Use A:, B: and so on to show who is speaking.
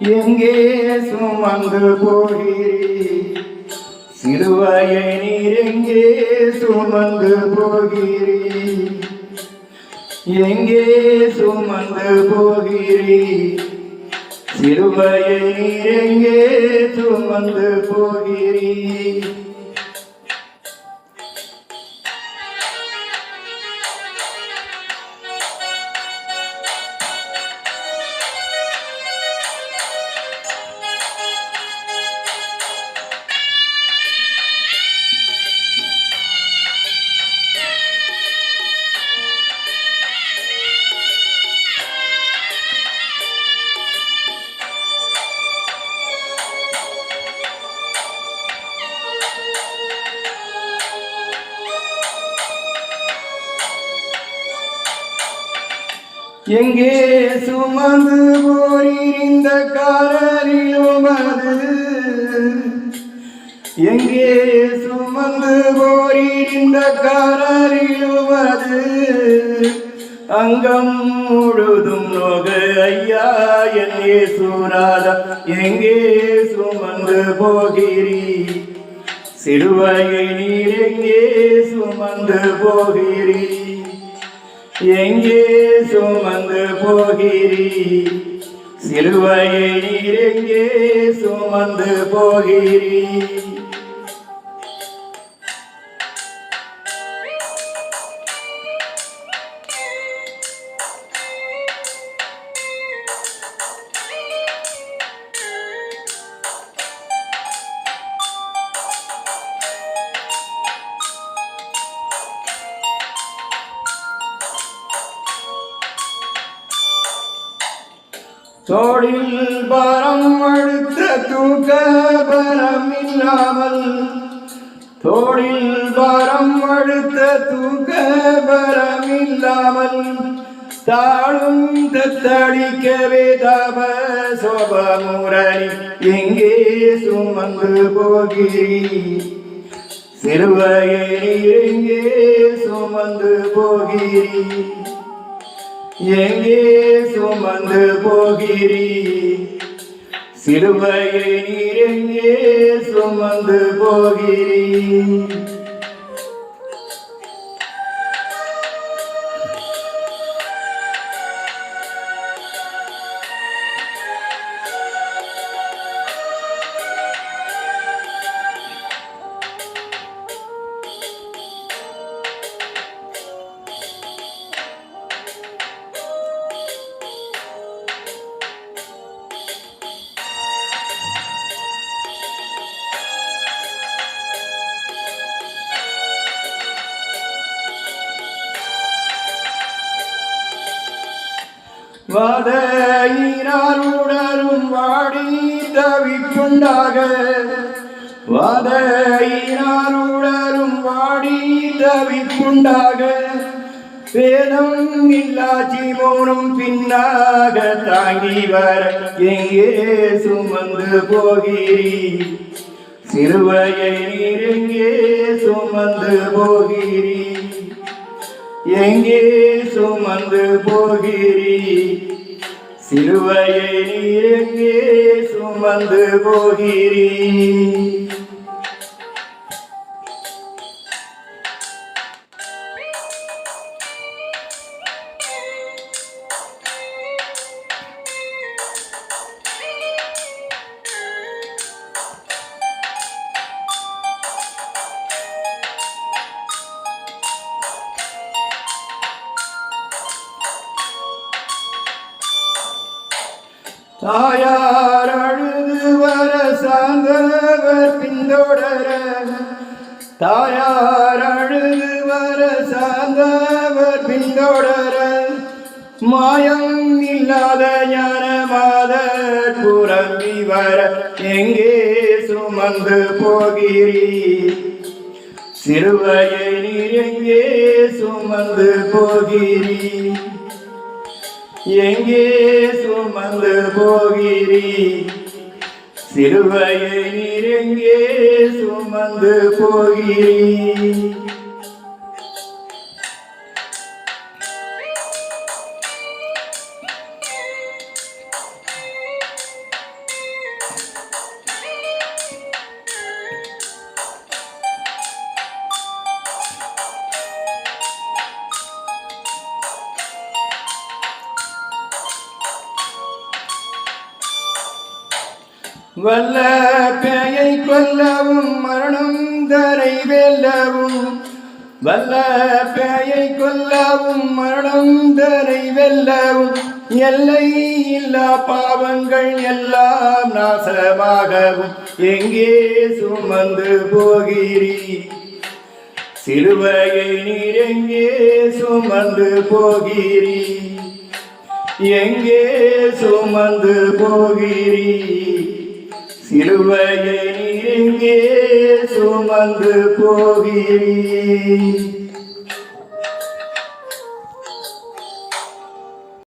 A: எங்கே சுமந்து போகிறீர்? சிலுவையை நீர் எங்கே சுமந்து போகிறீர்? எங்கே சுமந்து போகிறீர்? சிலுவையை நீர் எங்கே சுமந்து போகிறீர்? எங்கே சுமந்து போரிந்த இந்த காரிலும் எங்கே சுமந்து போரிந்த இந்த காரிலும் அங்கம் முழுதும் நோக ஐயா என் சூராதா எங்கே சுமந்து போகிறீர் சிறுவையை நீர் எங்கே சுமந்து போகிறீ? எங்கே சுமந்து போகிறீ சிலுவையை நீர் எங்கே சுமந்து போகிறீ தோழில் பரம் அழுத்த தூக்க பரம் இல்லாமல் தோழில் பரம் அழுத்த தூக்க பரம் இல்லாமல் தாழும் தத்தடிக்கவே தப சோபமுரணி எங்கே சுமந்து போகிறீர்? சிறுவையை எங்கே சுமந்து போகிறீ எங்கே சுமந்து போகிறீ சிலுவையை நீர் எங்கே சுமந்து போகிறீ வதையினால் உடலும் வாடி தவிப்புண்டாக வதையினால் உடலும் வாடி தவிப்புண்டாக வேதம் இல்லா ஜீவனும் பின்னாக தாங்கி வர எங்கே சுமந்து போகிறீர்? சிறுவையை நீர் எங்கே சுமந்து போகிறீ எங்கே சுமந்து போகிறீ? சிலுவையை நீ எங்கே சுமந்து போகிறீ? தாயார் அழுது வர சாந்தவர் பின்தொடர. தாயார் அழுது வர சாந்தவர் பின்தொடர. மாயம் இல்லாத ஞானமாத புறம்பி வர எங்கே சுமந்து போகிறீ சிறுவயனில் எங்கே சுமந்து போகிறீ எங்கே சுமந்து போகிறீ? சிலுவையை நீர் சுமந்து போகிறீ? வல்ல பேயை கொல்லவும் மரணம் தரை வெல்லவும். வல்ல பேயை கொல்லவும் மரணம் தரை வெல்லவும். எல்லை இல்லா பாவங்கள் எல்லாம் நாசமாகவும் எங்கே சுமந்து போகிறீ? சிறுவகை நீர் எங்கே சுமந்து போகிறீ? எங்கே சுமந்து போகிறீ? சிலுவையை நீர் எங்கே சுமந்து போகிறீர்.